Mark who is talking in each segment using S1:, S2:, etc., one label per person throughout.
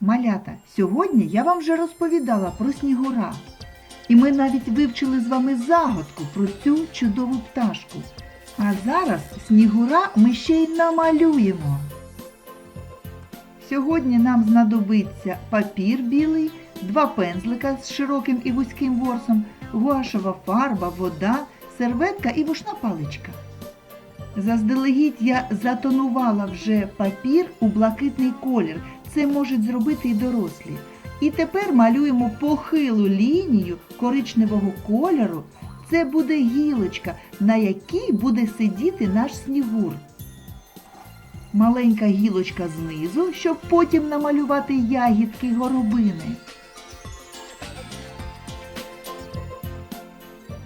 S1: Малята, сьогодні я вам вже розповідала про снігура. І ми навіть вивчили з вами загадку про цю чудову пташку. А зараз снігура ми ще й намалюємо. Сьогодні нам знадобиться папір білий, два пензлика з широким і вузьким ворсом, гуашева фарба, вода, серветка і вушна паличка. Заздалегідь я затонувала вже папір у блакитний колір. Це можуть зробити і дорослі. І тепер малюємо похилу лінію коричневого кольору. Це буде гілочка, на якій буде сидіти наш снігур. Маленька гілочка знизу, щоб потім намалювати ягідки горобини.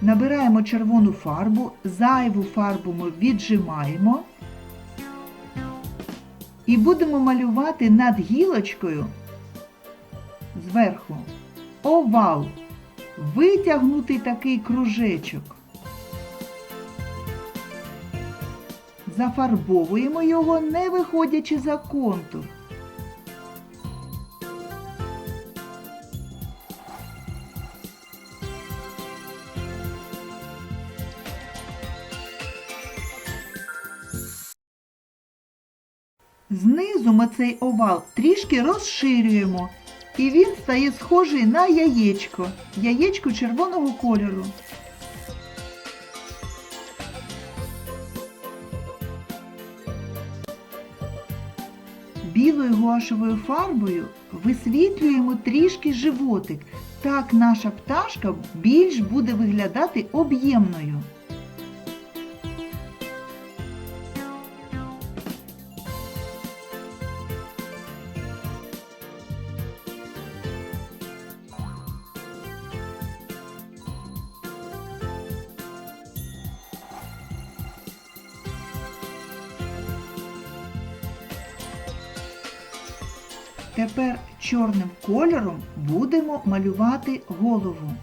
S1: Набираємо червону фарбу, зайву фарбу ми віджимаємо і будемо малювати над гілочкою зверху овал, витягнутий такий кружечок. Зафарбовуємо його, не виходячи за контур. Знизу ми цей овал трішки розширюємо, і він стає схожий на яєчко, яєчко червоного кольору. Білою гуашевою фарбою висвітлюємо трішки животик. Так наша пташка більш буде виглядати об'ємною. Тепер чорним кольором будемо малювати голову.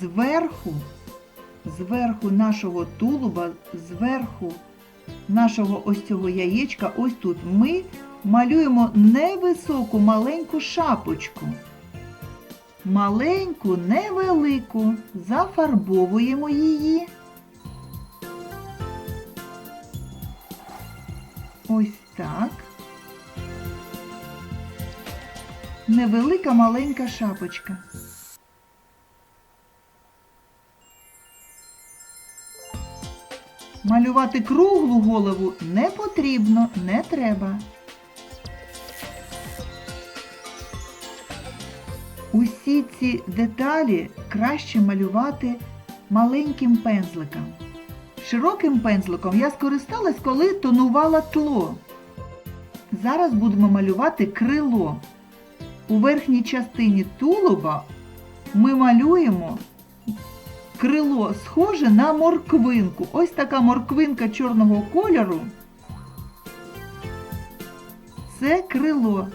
S1: Зверху, зверху нашого тулуба, зверху нашого ось цього яєчка, ось тут ми малюємо невисоку маленьку шапочку. Маленьку, невелику, зафарбовуємо її. Ось так. Невелика маленька шапочка. Малювати круглу голову не потрібно, не треба. Усі ці деталі краще малювати маленьким пензликом. Широким пензликом я скористалась, коли тонувала тло. Зараз будемо малювати крило. У верхній частині тулуба ми малюємо крило схоже на морквинку. Ось така морквинка чорного кольору. Це крило.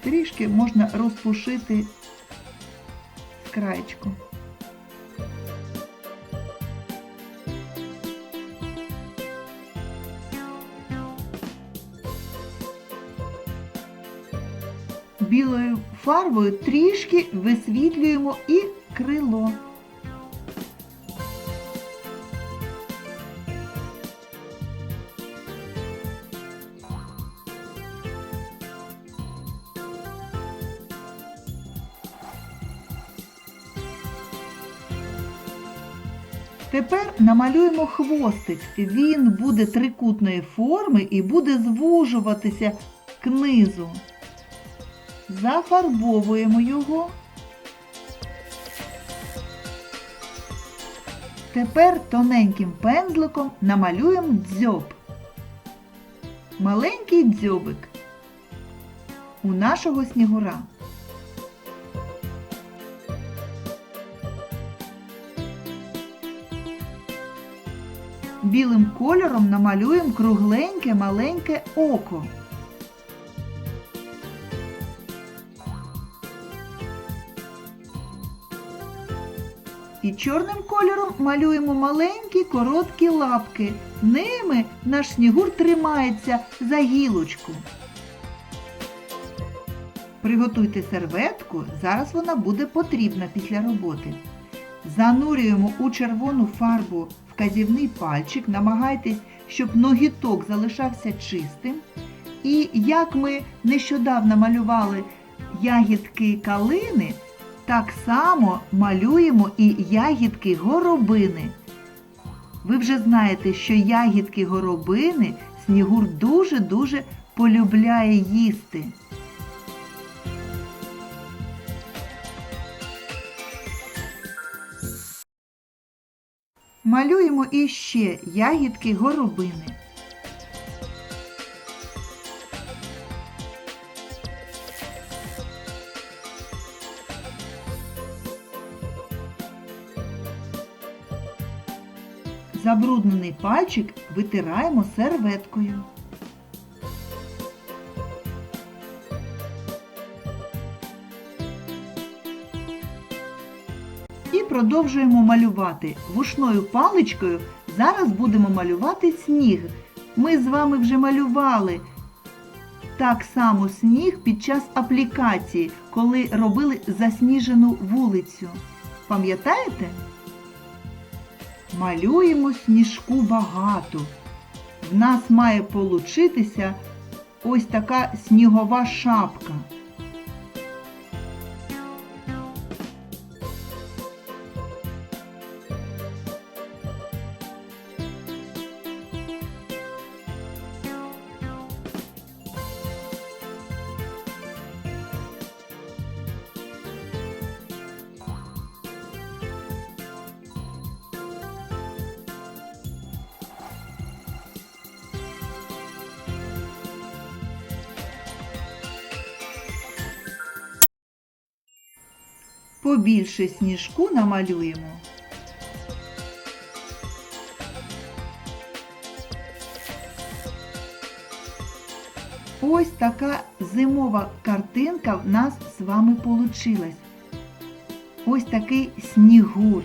S1: Трішки можна розпушити краєчку. Білою фарбою трішки висвітлюємо і крило. Тепер намалюємо хвостик. Він буде трикутної форми і буде звужуватися к низу. Зафарбовуємо його. Тепер тоненьким пензликом намалюємо дзьоб. Маленький дзьобик у нашого снігура. Білим кольором намалюємо кругленьке маленьке око. І чорним кольором малюємо маленькі короткі лапки. Ними наш снігур тримається за гілочку. Приготуйте серветку, зараз вона буде потрібна після роботи. Занурюємо у червону фарбу вказівний пальчик, намагайтесь, щоб ногіток залишався чистим. І як ми нещодавно малювали ягідки калини, так само малюємо і ягідки горобини. Ви вже знаєте, що ягідки горобини Снігур дуже-дуже полюбляє їсти. Малюємо іще ягідки горобини. Забруднений пальчик витираємо серветкою. І продовжуємо малювати. Вушною паличкою зараз будемо малювати сніг. Ми з вами вже малювали так само сніг під час аплікації, коли робили засніжену вулицю. Пам'ятаєте? Малюємо сніжку багато. В нас має получитися ось така снігова шапка. Побільше сніжку намалюємо. Ось така зимова картинка в нас з вами получилась. Ось такий снігур.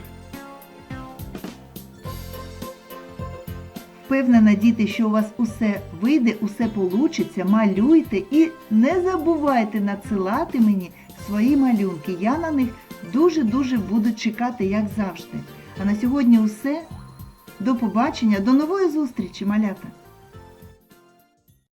S1: Впевнена, діти, що у вас усе вийде, усе получиться, малюйте і не забувайте надсилати мені свої малюнки. Я на них дуже-дуже буду чекати, як завжди. А на сьогодні усе. До побачення, до нової зустрічі, малята!